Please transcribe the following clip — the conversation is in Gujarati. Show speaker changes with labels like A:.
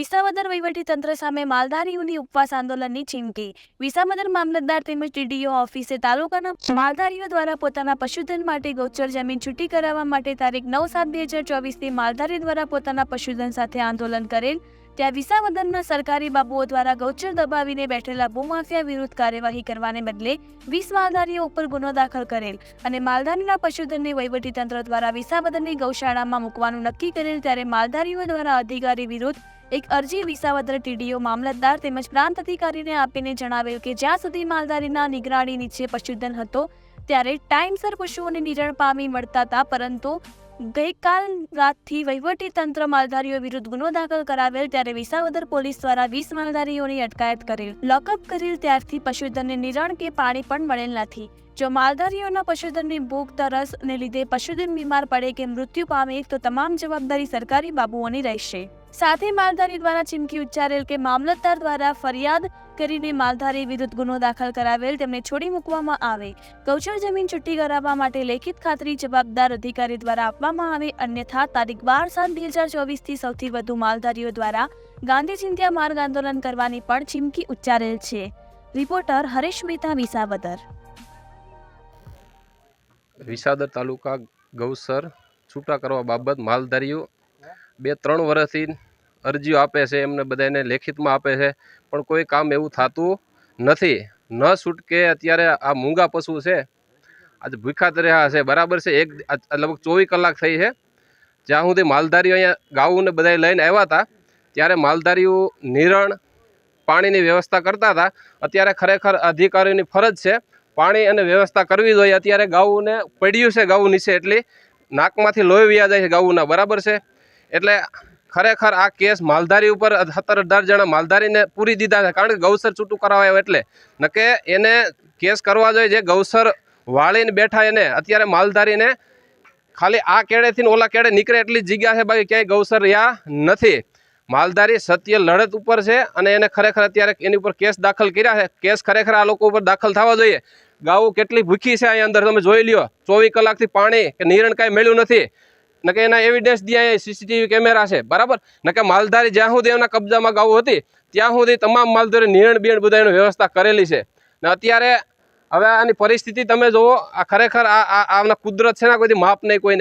A: વિસાવદર તંત્ર સામે માલધારીઓની ઉપવાસ આંદોલનની ચીમકી. વિસાવદર મામલતદાર તેમજ ટીડીઓ ઓફિસે તાલુકાના માલધારીઓ દ્વારા પોતાના પશુધન માટે ગૌચર જમીન છૂટી કરાવવા માટે તારીખ નવ સાત બે હજાર ચોવીસથી માલધારી દ્વારા પોતાના પશુધન સાથે આંદોલન કરેલ. ત્યાં વિસાવદરના સરકારી બાબુઓ દ્વારા ગૌચર દબાવીને બેઠેલા ભૂમાફિયા વિરુદ્ધ કાર્યવાહી કરવાને બદલે વીસ માલધારીઓ ઉપર ગુનો દાખલ કરેલ અને માલધારીના પશુધનને વહીવટીતંત્ર દ્વારા વિસાવદરની ગૌશાળામાં મૂકવાનું નક્કી કરેલ ત્યારે માલધારીઓ દ્વારા અધિકારી વિરુદ્ધ એક અરજી વિસાવદર ટીડીઓ મામલતદાર તેમજ પ્રાંત અધિકારીને આપીને જણાવેલ કે જ્યાં સુધી માલધારીના નિગરાણી નીચે પશુધન હતો, ત્યારે ટાઈમસર પશુઓને નિરણ પામી મળતા હતા, પરંતુ ગઈકાલ રાતથી વહીવટી તંત્ર માલધારીઓ વિરુદ્ધ ગુનો દાખલ કરાવેલ ત્યારે વિસાવદર પોલીસ દ્વારા વીસ માલધારીઓની અટકાયત કરેલ. લોકઅપ કરેલ ત્યારથી પશુધનને નિરણ કે પાણી પણ મળેલ નથી. જો માલધારીઓના પશુધનની ભૂખ, તરસ ને લીધે પશુધન બીમાર પડે કે મૃત્યુ પામે, તો તમામ જવાબદારી સરકારી બાબુઓની રહેશે. સાથે માલધારી દ્વારા ચીમકી ઉચ્ચારેલ કે મામલતદાર દ્વારા ફરિયાદ કરીને માલધારી વિરુદ્ધ ગુનો દાખલ કરાવેલ તેમને છોડી મૂકવામાં આવે. કૌશળ જમીન છૂટી કરાવવા માટે લેખિત ખાતરી જવાબદાર અધિકારી દ્વારા આપવામાં આવે, અન્યથા તારીખ બાર સાત બે હજાર ચોવીસથી સૌથી વધુ માલધારીઓ દ્વારા ગાંધી ચિંત્યા માર્ગ આંદોલન કરવાની પણ ચીમકી ઉચ્ચારેલ છે. રિપોર્ટર હરેશ મહેતા, વિસાવદર.
B: વિસાવદર તાલુકા ગૌસર. છૂટા કરવા બાબત માલધારીઓ બે ત્રણ વર્ષથી અરજીઓ આપે છે, એમને બધાને લેખિતમાં આપે છે, પણ કોઈ કામ એવું થતું નથી. ન છૂટકે અત્યારે આ મૂંગા પશુ છે, આજે ભૂખાત રહ્યા છે. બરાબર છે, એક લગભગ ચોવીસ કલાક થઈ છે. જ્યાં સુધી માલધારીઓ અહીંયા ગાઉને બધા લઈને આવ્યા હતા, ત્યારે માલધારીઓ નિરણ પાણીની વ્યવસ્થા કરતા હતા. અત્યારે ખરેખર અધિકારીની ફરજ છે, પાણી અને વ્યવસ્થા કરવી જોઈએ. અત્યારે ગાઉને પડ્યું છે, ગાઉ નીચે એટલી. નાકમાંથી લોહી વ્યા જાય છે ગાઉના. બરાબર છે? એટલે ખરેખર આ કેસ માલધારી ઉપર સત્તર અઢાર જણા માલધારીને પૂરી દીધા છે. કારણ કે ગૌસર છૂટું કરાવાય એટલે. નકે એને કેસ કરવા જોઈએ જે ગૌસર વાળીને બેઠા એને. અત્યારે માલધારીને ખાલી આ કેળેથી ઓલા કેળે નીકળે એટલી જગ્યા છે બાકી ક્યાંય ગૌસર યા નથી. માલધારી સત્ય લડત ઉપર છે અને એને ખરેખર અત્યારે એની ઉપર કેસ દાખલ કર્યા છે. કેસ ખરેખર આ લોકો ઉપર દાખલ થવા જોઈએ. ગાઉ કેટલી ભૂખી છે અહીંયા અંદર તમે જોઈ લ્યો. ચોવીસ કલાકથી પાણી કે નિરણ કાંઈ મળ્યું નથી. નકે એના એવિડન્સ દે સીસીટીવી કેમેરા છે. બરાબર? નકે માલધારી જ્યાં સુધી એમના કબજામાં ગાવું હતી, ત્યાં સુધી તમામ માલધારી નિરણ બીણ બધા એની વ્યવસ્થા કરેલી છે. ને અત્યારે હવે આની પરિસ્થિતિ તમે જુઓ, આ ખરેખર આ આના કુદરત છે ને કોઈ માપ નહીં કોઈને.